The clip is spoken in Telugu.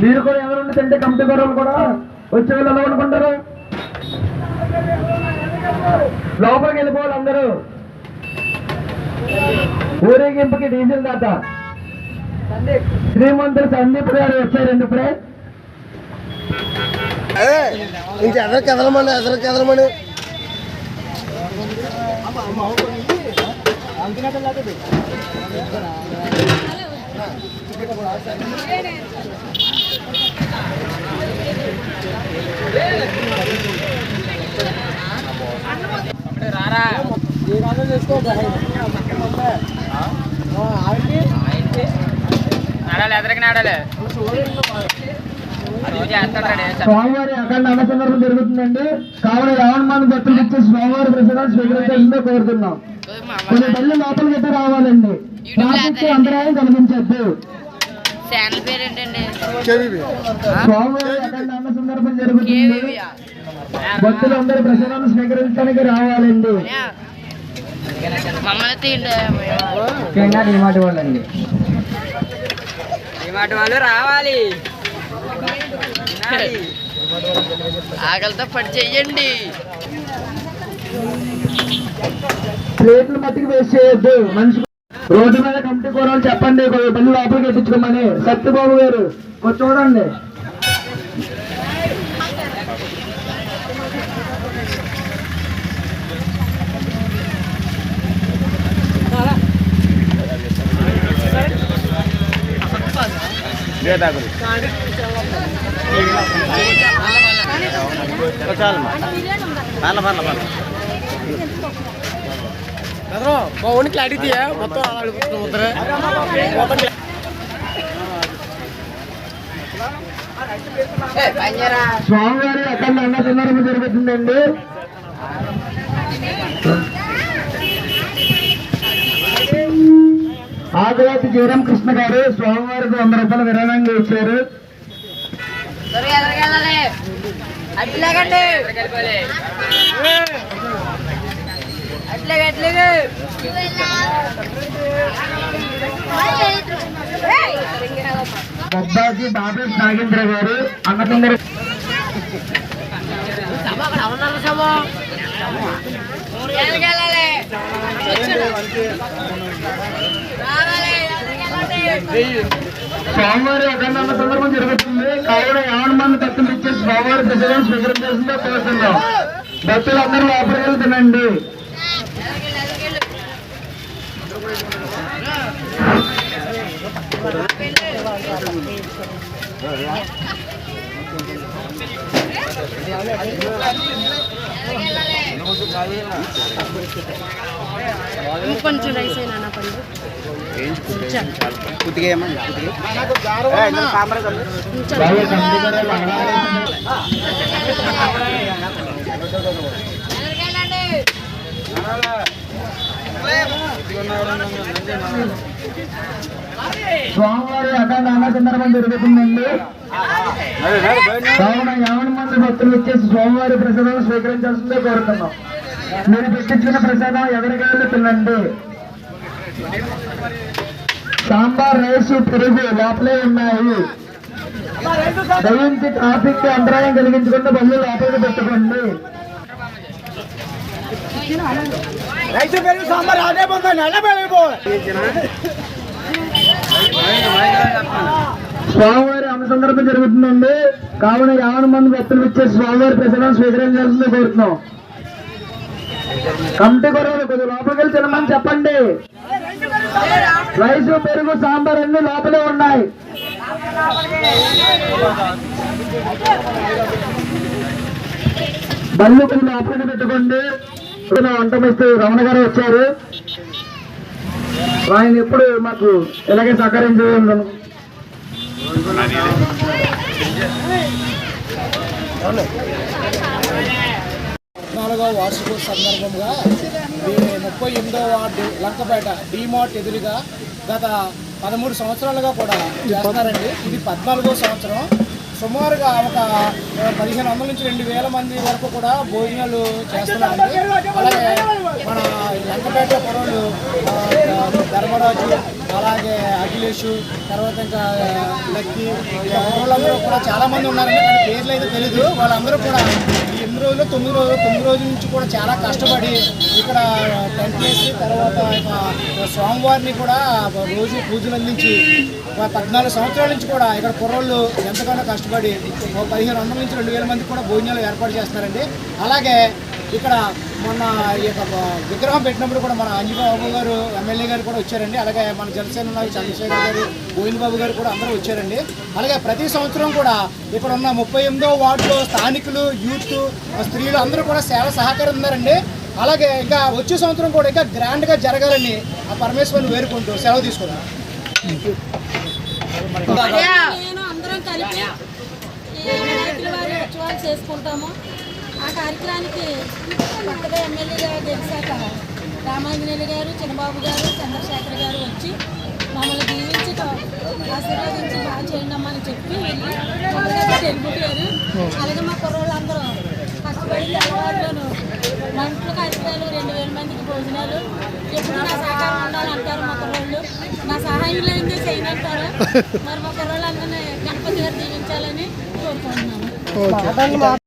మీరు కూడా ఎవరుండి తింటే కమిటీ గొడవలు కూడా వచ్చే వాళ్ళు ఎలా అనుకుంటారు లోపలికి వెళ్ళిపోవాలి అందరూ. ఊరేగింపుకి డీజిల్ దాత. శ్రీమంతులు సందీప్ గారు వచ్చారండి ఇప్పుడే. ఇంక ఎదరికి ఎదలమని ఎదరికి ఎదలమని ఎదరికి నాడాలి అది చేస్తాడు స్వామివారి అఖండ అన్న సందర్భం జరుగుతుందండి. కావున రావణ భక్తులు ఇచ్చి స్వామివారి ప్రసాదాలు స్వీకరించాల్సిందే కోరుతున్నాం. కొన్ని తల్లి లోపలికి అయితే రావాలండి. ట్రాఫిక్ అంతరాయం కలిగించద్దు ఛానల్ ఏంటండి స్వామివారి అఖండ అన్న సందర్భం జరుగుతుంది. భక్తులు అందరూ ప్రసాదాలు స్వీకరించడానికి రావాలండి. ముఖ్యంగా వాళ్ళండి. వాళ్ళు రావాలి. ఆకలితో పడి చెయ్యండి. ప్లేట్లు మట్టికి వేస్ట్ చేయొద్దు. మనిషి రోడ్డు మీద కమిటీ కూరలు చెప్పండి కొద్దిగా బండి లోపలికి ఎట్టించుకోమని సత్యబాబు గారు చూడండి చాలమ్మా పర్ల పర్ల పర్ల చూడండి బాగుండి క్లారిటీ మొత్తం ముద్ర స్వామివారి అఖండ అన్న సందర్భం జరుగుతుందండి. ఆదివాసి జయరాం కృష్ణ గారు స్వామివారికి వంద రూపాయల విరాళంగా ఇచ్చారు అట్లాగండి అట్లాగే అట్లాగే బొబ్బాజీ బాబు నాగేంద్ర గారు అన్న స్వామివారి అఖండ సందర్భం జరుగుతుంది. కావున యావన మంది భక్తులు ఇచ్చే స్వామివారి ప్రసాదం స్వీకరించాల్సిందే కోరుతున్నాం. భక్తులు అందరూ లోపలికి వెళ్తున్నాండి కొంచెం రైస్ అయినా పండు బాగా ఏమన్నా కూడా స్వామివారి అఖండ అన్న సందర్భం జరుగుతుందండి. కావున యావన మంది భక్తులు వచ్చేసి స్వామివారి ప్రసాదం స్వీకరించాల్సిందే కోరుతున్నాం. మీరు పెట్టించిన ప్రసాదం ఎవరికైనా తినండి? సాంబార్ రైస్ పెరుగు లోపలే ఉన్నాయి. దయించి ట్రాఫిక్ అంతరాయం కలిగించకుండా బళ్ళు లోపలికి పెట్టుకోండి. రైతు పెరుగు సాంబార్ అదే పొందా నెల పెరిగిపో స్వామివారి అన్న సందర్భం జరుగుతుందండి. కావున యావన మంది భక్తులు ఇచ్చే స్వామివారి ప్రసాదం స్వీకరించాల్సిందే కోరుతున్నాం. కమిటీ కొరవలు కొద్ది లోపలికి వెళ్ళి తినమని చెప్పండి. రైసు పెరుగు సాంబార్ అన్ని లోపలే ఉన్నాయి. బళ్ళు కొద్ది లోపలికి పెట్టుకోండి. ఇప్పుడు నా రమణ గారు వచ్చారు. ఆయన ఎప్పుడు మాకు ఇలాగే సహకరించడం నాలుగవ వార్షికోత్సవ సందర్భంగా ముప్పై ఎనిమిదవ వార్డు లంకపేట డిమార్ట్ ఎదురుగా గత పదమూడు సంవత్సరాలుగా కూడా చేస్తున్నారండి. ఇది పద్నాలుగో సంవత్సరం. సుమారుగా ఒక పదిహేను వందల నుంచి రెండు వేల మంది వరకు కూడా భోజనాలు చేస్తున్నారండి. అలాగే మన లంకపేట పొరలు ధర్మరాజు అలాగే అఖిలేష్ తర్వాత ఇంకా లక్కి వాళ్ళందరూ కూడా చాలా మంది ఉన్నారండి. కానీ పేర్లు అయితే తెలీదు. వాళ్ళందరూ కూడా ఎనిమిది రోజులు తొమ్మిది రోజులు తొమ్మిది రోజుల నుంచి కూడా చాలా కష్టపడి ఇక్కడ టెంట్ వేసి తర్వాత స్వామివారిని కూడా రోజు పూజలు అందించి పద్నాలుగు సంవత్సరాల నుంచి కూడా ఇక్కడ కుర్రోళ్ళు ఎంతగానో కష్టపడి ఒక పదిహేను వందల నుంచి రెండు వేల మందికి కూడా భోజనాలు ఏర్పాటు చేస్తున్నారండి. అలాగే ఇక్కడ మొన్న ఈ యొక్క విగ్రహం పెట్టినప్పుడు కూడా మన అంజబాబు గారు ఎమ్మెల్యే గారు కూడా వచ్చారండి. అలాగే మన జనసేన నాయకులు చంద్రశేఖర్ గారు గోవింద్బాబు గారు కూడా అందరూ వచ్చారండి. అలాగే ప్రతి సంవత్సరం కూడా ఇక్కడ ఉన్న ముప్పై ఎనిమిదో వార్డులో స్థానికులు యూత్ స్త్రీలు అందరూ కూడా సేవ సహకారం ఉన్నారండి అలాగే ఇంకా వచ్చే సంవత్సరం కూడా ఇంకా గ్రాండ్గా జరగాలని ఆ పరమేశ్వరుని వేరుకుంటూ సెలవు తీసుకున్నాం నేను అందరం కలిపి ఉత్సవాలు చేసుకుంటాము. ఆ కార్యక్రమానికి కొత్తగా ఎమ్మెల్యేగా గెలిచాక రామాంజనేయులు గారు చిన్నబాబు గారు చంద్రశేఖర్ గారు వచ్చి మమ్మల్ని దీవించి ఆశీర్వదించి బాగా చేయండి అమ్మా అని చెప్పి వెళ్ళి వెళ్ళిపోయారు అలాగే మా కుర్రోళ్ళందరూ కష్టపడి మంటలు కార్యక్రమాలు రెండు వేల మందికి భోజనాలు. ఎప్పుడు నా సహకారం ఉండాలంటారు కుర్రోళ్ళు నా సహాయం లేనిదే చేయనంటారు? మరి మా కుర్రోళ్ళందరినీ గణపతి గారు దీవించాలని కోరుకుంటున్నాను.